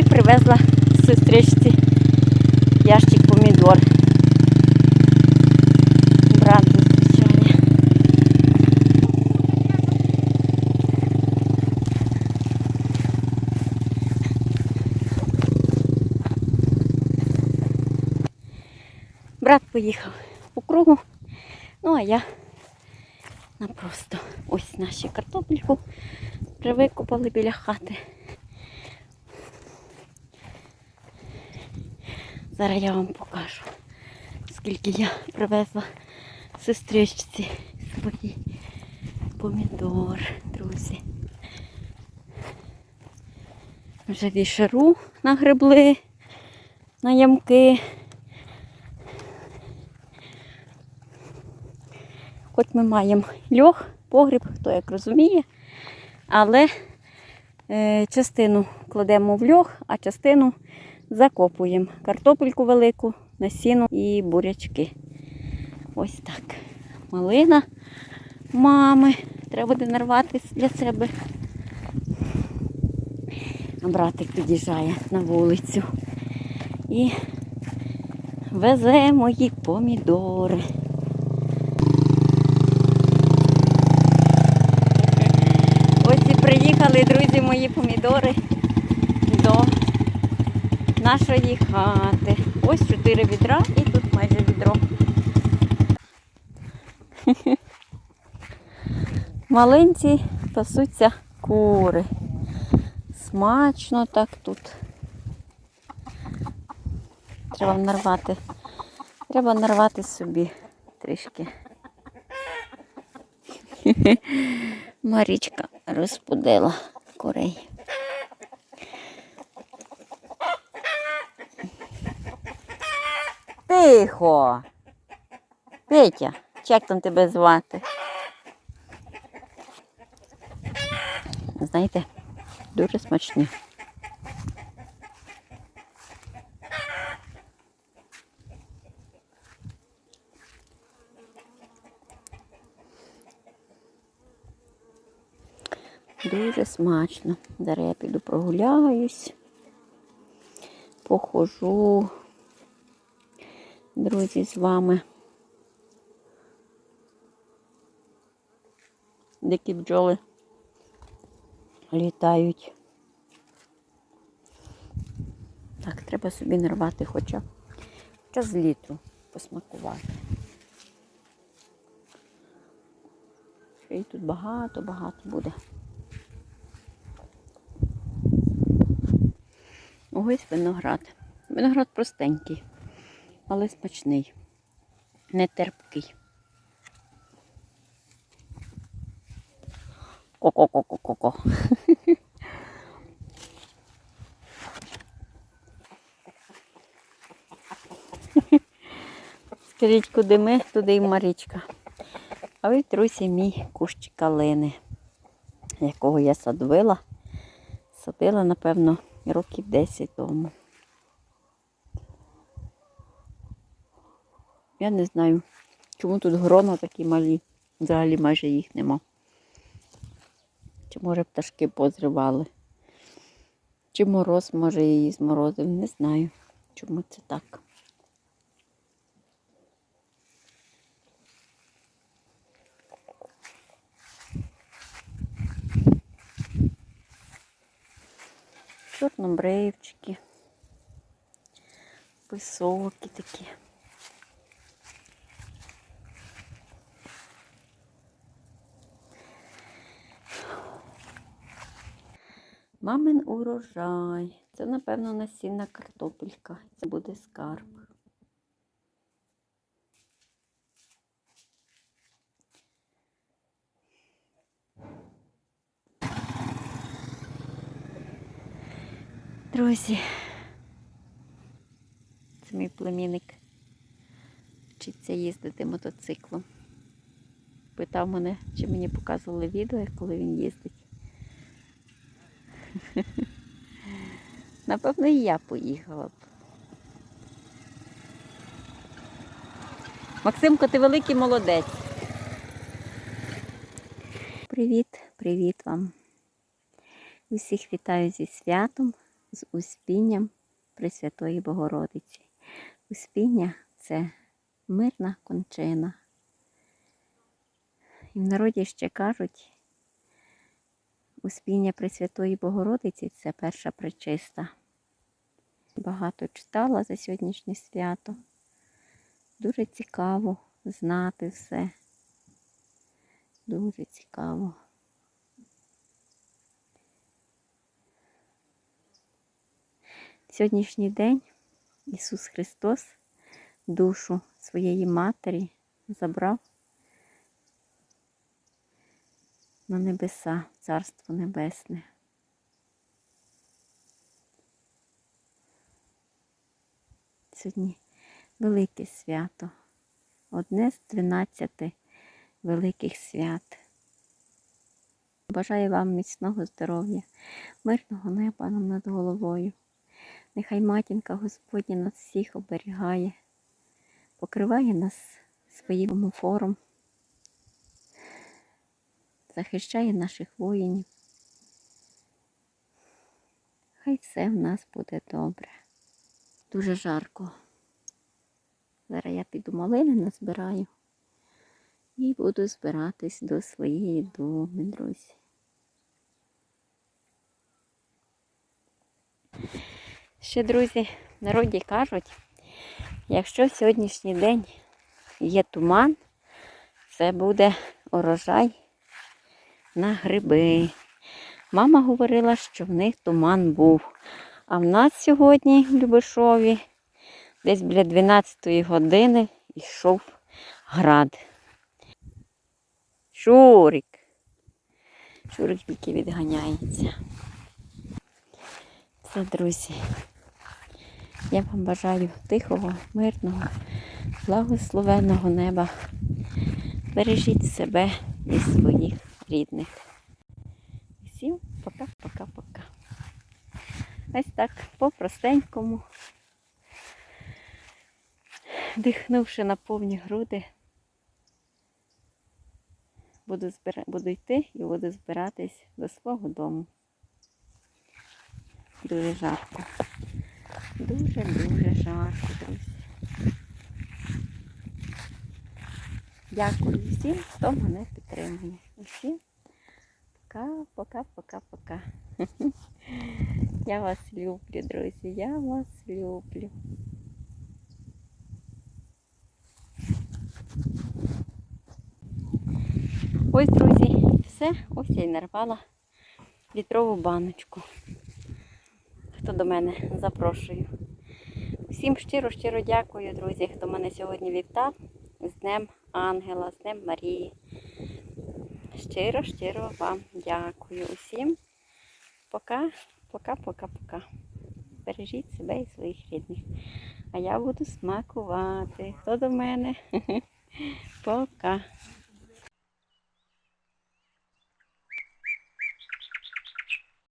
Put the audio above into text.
І привезла сестричці ящик помідор. Брат зустрічає. Брат поїхав по кругу, ну а я напросто ось наші картопельку привикопали біля хати. Зараз я вам покажу, скільки я привезла сестричці свої помідор, друзі. Вже вішеру нагребли на ямки. Хоч ми маємо льох, погріб, хто як розуміє, але е, частину кладемо в льох, а частину закопуємо. Картопельку велику, насіну і бурячки. Ось так. Малина мами. Треба буде нарвати для себе. Братик під'їжджає на вулицю. І везе мої помідори. Ось і приїхали, друзі, мої помідори до нашої хати. Ось чотири відра і тут майже відро. Маленькі пасуться кури. Смачно так тут. Треба нарвати. Треба нарвати собі трішки. Марічка розбудила курей. Тихо. Петя, як там тебе звати? Знаєте, дуже смачні. Дуже смачно. Зараз я піду прогуляюсь, похожу. Друзі, з вами. Дикі бджоли літають. Так, треба собі нарвати хоча, хоча з літру посмакувати. Ще й тут багато-багато буде. Ось виноград. Виноград простенький, але смачний, не терпкий. Ко-ко-ко-ко-ко. Скажіть, куди ми, туди і Марічка. А ви, друзі, мій кущ калини, якого я садовила. Садила, напевно, років 10 тому. Я не знаю, чому тут грона такі малі. Взагалі майже їх нема. Чи може пташки позривали? Чи мороз може її зморозив, не знаю, чому це так. Чорнобривчики. Високі такі. Мамин урожай. Це, напевно, насінна картопелька. Це буде скарб. Друзі, це мій племінник. Вчиться їздити мотоциклом. Питав мене, чи мені показували відео, коли він їздить. Напевно, і я поїхала б. Максимко, ти великий молодець. Привіт, привіт вам. Усіх вітаю зі святом. з Успінням Пресвятої Богородиці. Успіння це мирна кончина. І в народі ще кажуть, Успіння Пресвятої Богородиці це перша причиста. Багато читала за сьогоднішнє свято. Дуже цікаво знати все. Дуже цікаво. Сьогоднішній день Ісус Христос душу своєї Матері забрав на небеса, Царство Небесне. Сьогодні велике свято, одне з 12 великих свят. Бажаю вам міцного здоров'я, мирного неба нам над головою. Нехай матінка Господня нас всіх оберігає, покриває нас своїм омофором, захищає наших воїнів. Хай все в нас буде добре. Дуже жарко. Зараз я піду малини назбираю і буду збиратись до своєї доми, друзі. Ще, друзі, народі кажуть, якщо сьогоднішній день є туман, це буде урожай на гриби. Мама говорила, що в них туман був. А в нас сьогодні в Любишові десь біля 12 години йшов град. Шурик. Шурик тільки відганяється. Все, друзі. Я вам бажаю тихого, мирного, благословенного неба. Бережіть себе і своїх рідних. Всім пока-пока-пока. Ось так по-простенькому, дихнувши на повні груди, буду, збира... буду йти і буду збиратись до свого дому. Дуже жарко. Дуже-дуже жарко, друзі. Дякую всім, хто мене підтримує. Усім пока-пока-пока-пока. Я вас люблю, друзі. Я вас люблю. Ось, друзі, все. Ось я й нарвала літрову баночку. Хто до мене запрошую. Всім щиро-щиро дякую, друзі, хто мене сьогодні вітав. З Днем Ангела, з Днем Марії. Щиро-щиро вам дякую усім. Пока, пока, пока, пока. Бережіть себе і своїх рідних. А я буду смакувати. Хто до мене? Пока.